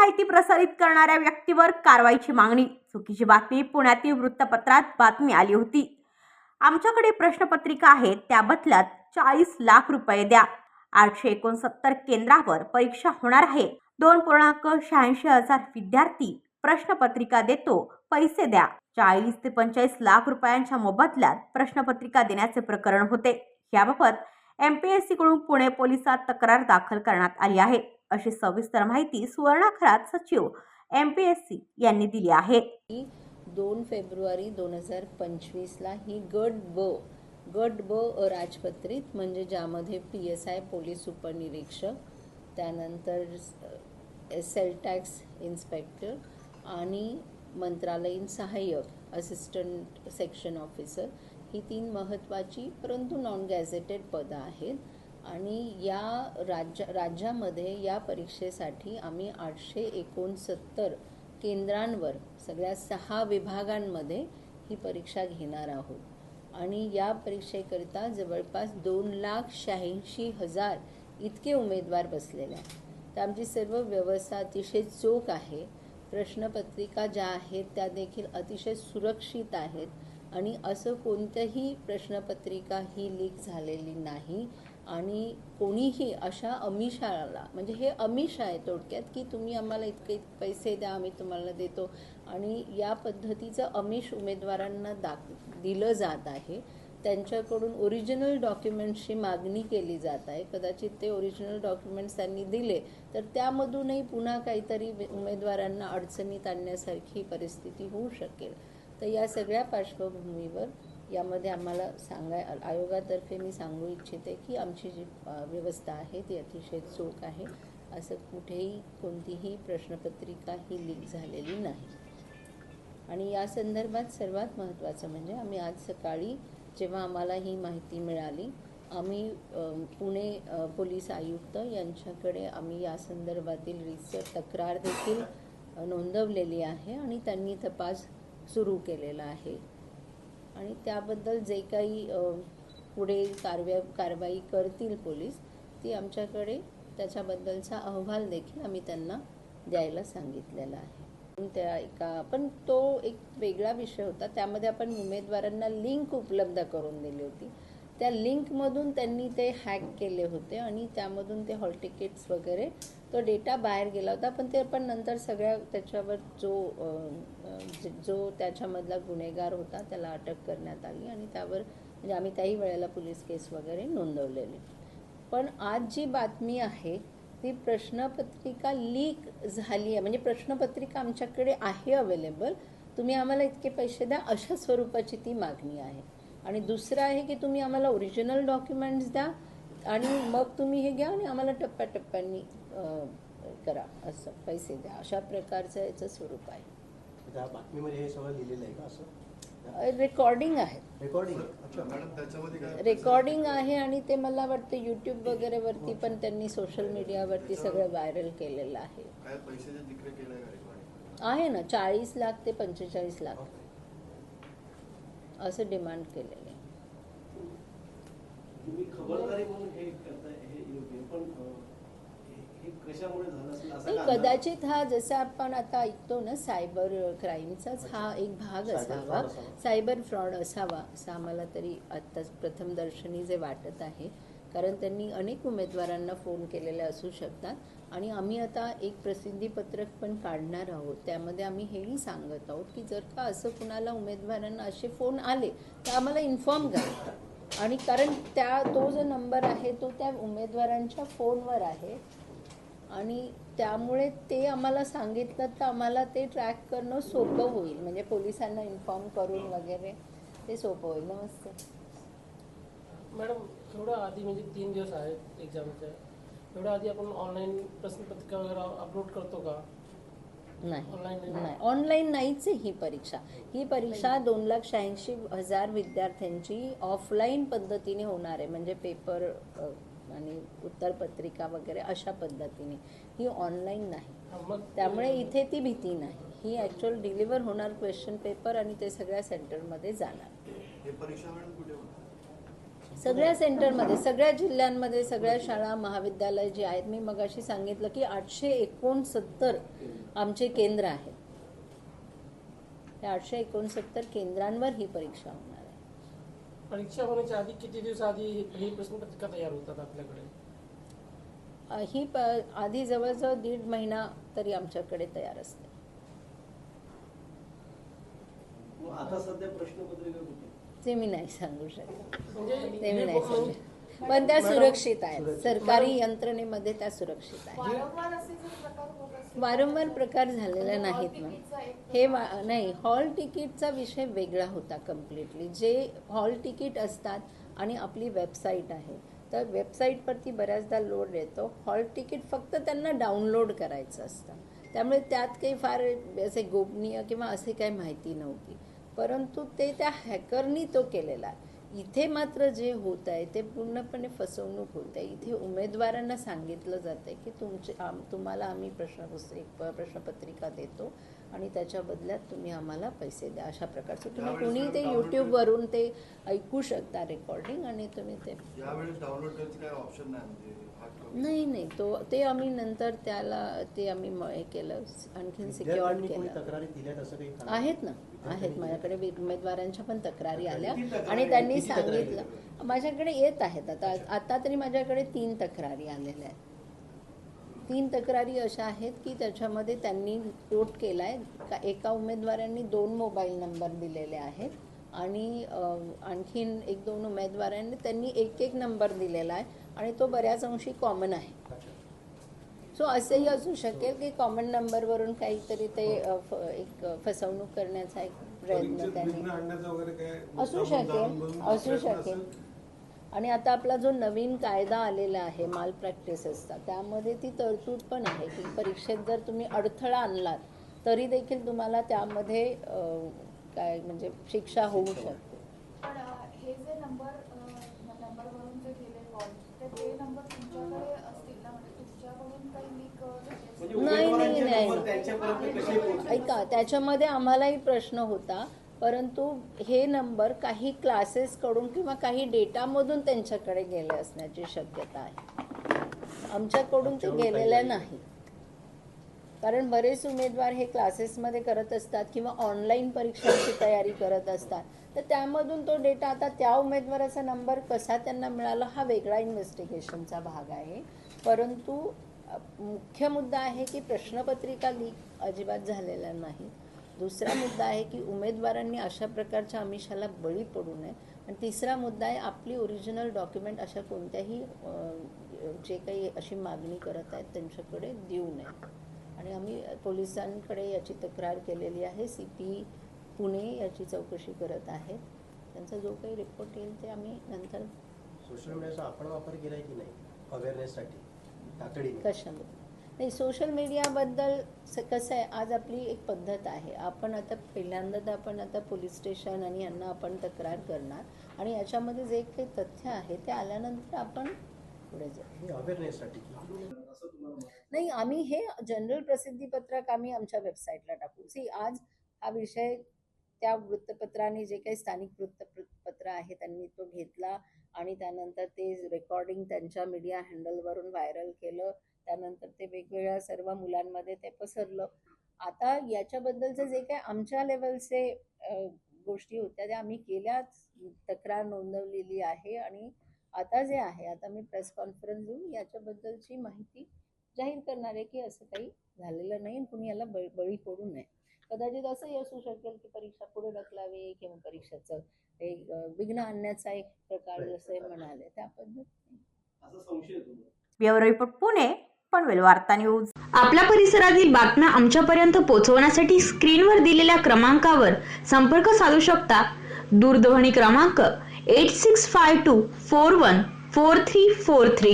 माहिती प्रसारित करणाऱ्या व्यक्तीवर कारवाईची मागणी. चुकीची बातमी पुण्यातील वृत्तपत्रात बातमी आली होती. आमच्याकडे प्रश्नपत्रिका आहे त्या बदल्यात चाळीस लाख रुपये द्या. आठशे एकोणसत्तर केंद्रावर परीक्षा होणार आहे. दोन पूर्णांक शहाऐंशी हजार विद्यार्थी प्रश्नपत्रिका देतो पैसे द्या. चाळीस ते पंचेचाळीस लाख रुपयांच्या मोबदल्यात प्रश्नपत्रिका देण्याचे प्रकरण होते. याबाबत एम पी एस सीकडून पुणे पोलिसात तक्रार दाखल करण्यात आली आहे. अशी सविस्तर माहिती सुवर्णाखरात सचिव एम पी एस सी यांनी दिली आहे. की दोन फेब्रुवारी दोन हजार पंचवीसला ही गट ब गट ब अराजपत्रित म्हणजे ज्यामध्ये पी एस आय पोलीस उपनिरीक्षक त्यानंतर सेल टॅक्स इन्स्पेक्टर आणि मंत्रालयीन सहाय्यक असिस्टंट सेक्शन ऑफिसर ही तीन महत्त्वाची परंतु नॉन गॅझेटेड पदं आहेत. आणि या राज्य राज्यामध्ये या परीक्षेसाठी आम्ही आठशे एकोणसत्तर केंद्रांवर सगळ्या सहा विभागांमध्ये ही परीक्षा घेणार आहोत. आणि या परीक्षेकरिता जवळपास दोन लाख शहाऐंशी हजार इतके उमेदवार बसलेले आहेत. तर आमची सर्व व्यवस्था अतिशय चोख आहे. प्रश्नपत्रिका ज्या आहेत त्या देखील अतिशय सुरक्षित आहेत. आणि असं कोणतंही प्रश्नपत्रिका ही लीक झालेली नाही. आणि कोणीही अशा अमिषाला म्हणजे हे अमिष आहे थोडक्यात की तुम्ही आम्हाला इतके पैसे द्या आम्ही तुम्हाला देतो. आणि या पद्धतीचं अमिष उमेदवारांना दाख दिलं जात आहे. त्यांच्याकडून ओरिजिनल डॉक्युमेंट्सची मागणी केली जात आहे. कदाचित ते ओरिजिनल डॉक्युमेंट्स त्यांनी दिले तर त्यामधूनही पुन्हा काहीतरी उमेदवारांना अडचणीत आणण्यासारखी परिस्थिती होऊ शकेल. तर या सगळ्या पार्श्वभूमीवर यामध्ये आम्हाला सांगाय आयोगातर्फे मी सांगू इच्छिते की आमची जी व्यवस्था आहे ती अतिशय चोख आहे. असं कुठेही कोणतीही प्रश्नपत्रिका ही लीक झालेली नाही. आणि या संदर्भात सर्वात महत्त्वाचं म्हणजे आम्ही आज सकाळी जेव्हा आम्हाला ही माहिती मिळाली आम्ही पुणे पोलीस आयुक्त यांच्याकडे आम्ही या संदर्भातील रिसर तक्रार देखील नोंदवलेली आहे आणि त्यांनी तपास सुरू केलेला आहे. आणि त्याबद्दल जे काही पुढे कारव्या कारवाई करतील पोलीस ती आमच्याकडे त्याच्याबद्दलचा अहवाल देखील आम्ही त्यांना द्यायला सांगितलेला आहे. त्या एका पण तो एक वेगळा विषय होता. त्यामध्ये आपण उमेदवारांना लिंक उपलब्ध करून दिली होती. त्या लिंकमधून त्यांनी ते हॅक केले होते आणि त्यामधून ते हॉल तिकीट्स वगैरे तो डेटा बाहेर गेला होता. पण ते पण नंतर सगळ्या त्याच्यावर जो जो त्याच्यामधला गुन्हेगार होता त्याला अटक करण्यात आली आणि त्यावर म्हणजे आम्ही त्याही वेळेला पोलीस केस वगैरे नोंदवलेली. पण आज जी बातमी आहे ती प्रश्नपत्रिका लीक झाली आहे. म्हणजे प्रश्नपत्रिका आमच्याकडे आहे अवेलेबल तुम्ही आम्हाला इतके पैसे द्या अशा स्वरूपाची ती मागणी आहे. आणि दुसरं आहे की तुम्ही आम्हाला ओरिजिनल डॉक्युमेंट्स द्या आणि मग तुम्ही हे घ्या आणि आम्हाला टप्प्याटप्प्यांनी करा असं पैसे द्या. अशा प्रकारचं याचं स्वरूप आहे. त्या बातमीमध्ये हे सगळं लिहिलेलं आहे का असं? रेकॉर्डिंग आहे. रेकॉर्डिंग रेकॉर्डिंग आहे आणि ते मला वाटतं यूट्यूब वगैरे वरती पण त्यांनी सोशल मीडियावरती सगळं व्हायरल केलेलं आहे. आहे ना चाळीस लाख ते पंचेचाळीस लाख. असं डिमांड केलेलं आहे? कदाचित हा जसा आपण आता ऐकतो ना सायबर क्राईमचाच हा एक भाग असावा. सायबर फ्रॉड असावा असं आम्हाला तरी आत्ताच प्रथम दर्शनी जे वाटत आहे. कारण त्यांनी अनेक उमेदवारांना फोन केलेले असू शकतात. आणि आम्ही आता एक प्रसिद्धीपत्रक पण काढणार आहोत. त्यामध्ये आम्ही हेही सांगत आहोत की जर का असं कुणाला उमेदवारांना असे फोन आले तर आम्हाला इन्फॉर्म करा. आणि कारण त्या तो जो नंबर आहे तो त्या उमेदवारांच्या फोनवर आहे. आणि त्यामुळे ते आम्हाला सांगितलं तर आम्हाला ते ट्रॅक करणं सोपं होईल. म्हणजे पोलिसांना इन्फॉर्म करून वगैरे ते सोपं होईल. नमस्ते. मॅडम थोडं आधी म्हणजे तीन दिवस आहेत एक्झामच्या थोडं आधी आपण ऑनलाईन प्रश्नपत्रिका वगैरे अपलोड करतो का? नाही. Online नाही. ऑनलाईन नाहीच आहे ही परीक्षा. ही परीक्षा दोन लाख शहाऐंशी हजार विद्यार्थ्यांची ऑफलाईन पद्धतीने होणार आहे. म्हणजे पेपर आणि उत्तरपत्रिका वगैरे अशा पद्धतीने. ही ऑनलाईन नाही. मग त्यामुळे इथे ती भीती नाही. ही ॲक्च्युअल डिलिव्हर होणार क्वेश्चन पेपर आणि ते सगळ्या सेंटरमध्ये जाणार हे परीक्षा मॅडम कुठे होणार सगळ्या सेंटरमध्ये सगळ्या जिल्ह्यांमध्ये सगळ्या शाळा महाविद्यालय जे आहेत मी मगाशी सांगितलं की आठशे एकोणसत्तर आमचे केंद्र आहेत. त्या आठशे एकोणसत्तर केंद्रांवर ही परीक्षा होणार आहे. परीक्षा होण्याच्या आधी किती दिवस आधी ही प्रश्नपत्रिका तयार होतात आपल्याकडे? ही प आधी जवळजवळ दीड महिना तरी आमच्याकडे तयार असते. मग आता सध्या प्रश्नपत्रिका कुठे? ते मी नाही सांगू शकत. म्हणजे ते मी नाही सांगू शकत. पण त्या सुरक्षित आहेत. सरकारी यंत्रणेमध्ये त्या सुरक्षित आहेत. वारंवार प्रकार झालेले नाहीत एक हे वा नाही हॉल तिकीटचा विषय वेगळा होता कम्प्लिटली जे हॉल तिकीट असतात आणि आपली वेबसाईट आहे. तर वेबसाईटवरती बऱ्याचदा लोड येतो. हॉल तिकीट फक्त त्यांना डाउनलोड करायचं असतं. त्यामुळे त्यात काही फार असे गोपनीय किंवा असे काही माहिती नव्हती. परंतु ते त्या हॅकरनी तो केलेला आहे. इथे मात्र जे होत आहे ते पूर्णपणे फसवणूक होत आहे. इथे उमेदवारांना सांगितलं जातं आहे की तुमचे आम तुम्हाला आम्ही प्रश्नपुस्त एक प- प्रश्नपत्रिका देतो आणि त्याच्या बदल्यात तुम्ही आम्हाला पैसे द्या. अशा प्रकारचं तुम्ही कुणी ते यूट्यूबवरून ते ऐकू शकता रेकॉर्डिंग आणि तुम्ही ते यावेळेस डाउनलोड करायचं काय ऑप्शन नाही म्हणजे. नाही नाही. तो ते आम्ही नंतर त्याला ते आम्ही हे केलं आणखीन सिक्युअर्ड कोणी केलं? आहेत ना. आहेत. माझ्याकडे उमेदवारांच्या पण तक्रारी आल्या. आणि? त्यांनी सांगितलं माझ्याकडे येत आहेत. आता आता तरी माझ्याकडे तीन तक्रारी आलेल्या आहेत. तीन तक्रारी अशा आहेत की त्याच्यामध्ये त्यांनी नोट केला आहे का एका उमेदवारांनी दोन मोबाईल नंबर दिलेले आहेत. आणि आणखीन एक दोन उमेदवारांनी त्यांनी एक एक नंबर दिलेला आहे. आणि तो बऱ्याच अंशी कॉमन आहे. सो असंही असू शकेल की कॉमन नंबरवरून काहीतरी ते फ- एक फसवणूक करण्याचा एक प्रयत्न त्यांनी असू शकेल असू शकेल? आणि आता आपला जो नवीन कायदा आलेला आहे माल प्रॅक्टिसेसचा त्यामध्ये ती तरतूद पण आहे की परीक्षेत जर तुम्ही अडथळा आणलात तरी देखील तुम्हाला त्यामध्ये काय म्हणजे शिक्षा होऊ शकते. हे जे नंबर नंबरवरून जे गेले ते नंबर तुमच्याकडे असतील ना म्हणजे तुमच्याकडून काही लीक म्हणजे नाही, नाही, नाही. त्यांच्यापर्यंत कसे पोहोचले? ऐका त्याच्यामध्ये आम्हालाही प्रश्न होता परंतु हे नंबर काही क्लासेसकडून किंवा काही डेटामधून त्यांच्याकडे गेले असण्याची शक्यता आहे. आमच्याकडून ते गेलेलं नाही. कारण बरेच उमेदवार हे क्लासेसमध्ये करत असतात किंवा ऑनलाईन परीक्षांची तयारी करत असतात. तर त्यामधून तो डेटा आता त्या उमेदवाराचा नंबर कसा त्यांना मिळाला हा वेगळा इन्व्हेस्टिगेशनचा भाग आहे. परंतु मुख्य मुद्दा आहे की प्रश्नपत्रिका लीक अजिबात झालेला नाही. दुसरा मुद्दा आहे की उमेदवारांनी अशा प्रकारच्या आमिषाला बळी पडू नये. आणि तिसरा मुद्दा आहे आपली ओरिजिनल डॉक्युमेंट अशा कोणत्याही जे काही अशी मागणी करत आहेत त्यांच्याकडे देऊ नये. आणि आम्ही पोलिसांकडे याची तक्रार केलेली आहे. सी पी पुणे याची चौकशी करत आहेत त्यांचा जो काही रिपोर्ट येईल ते आम्ही नंतर सोशल मीडियाचा आपण वापर केलाय की नाही? अवेअरनेससाठी कशामध्ये नाही सोशल मीडियाबद्दल कसं आहे आज आपली एक पद्धत आहे. आपण आता पहिल्यांदा तर आपण आता पोलीस स्टेशन आणि यांना आपण तक्रार करणार आणि याच्यामध्ये जे काही तथ्य आहे ते आल्यानंतर आपण पुढे जाऊ. नाही आम्ही हे जनरल प्रसिद्धीपत्रक आम्ही आमच्या वेबसाईटला टाकू. सी आज हा विषय त्या वृत्तपत्राने जे काही स्थानिक वृत्तपत्र आहे त्यांनी तो घेतला. आणि त्यानंतर ते रेकॉर्डिंग त्यांच्या मीडिया हँडलवरून व्हायरल केलं. त्यानंतर ते वेगवेगळ्या सर्व मुलांमध्ये ते पसरलं. आता याच्याबद्दलचं जे काही आमच्या लेवलचे गोष्टी होत्या त्या आम्ही केल्याच तक्रार नोंदवलेली आहे. आणि आता जे आहे आता मी प्रेस कॉन्फरन्स देऊन याच्याबद्दलची माहिती जाहीर करणार आहे की असं काही झालेलं नाही कुणी याला बळी बळी पडू नये. कदाचित असंही असू शकेल की परीक्षा पुढे ढकलावी किंवा परीक्षेचं एक विघ्न आणण्याचा एक प्रकार जसे म्हणाले त्या पद्धतीने. ब्युरो रिपोर्ट पुणे पनवेल वार्ता न्यूज. आपल्या परिसरातील बातम्या आमच्यापर्यंत पोहोचवण्यासाठी स्क्रीनवर दिलेल्या क्रमांकावर संपर्क साधू शकता. दूरध्वनी क्रमांक eight six five two four one four three four three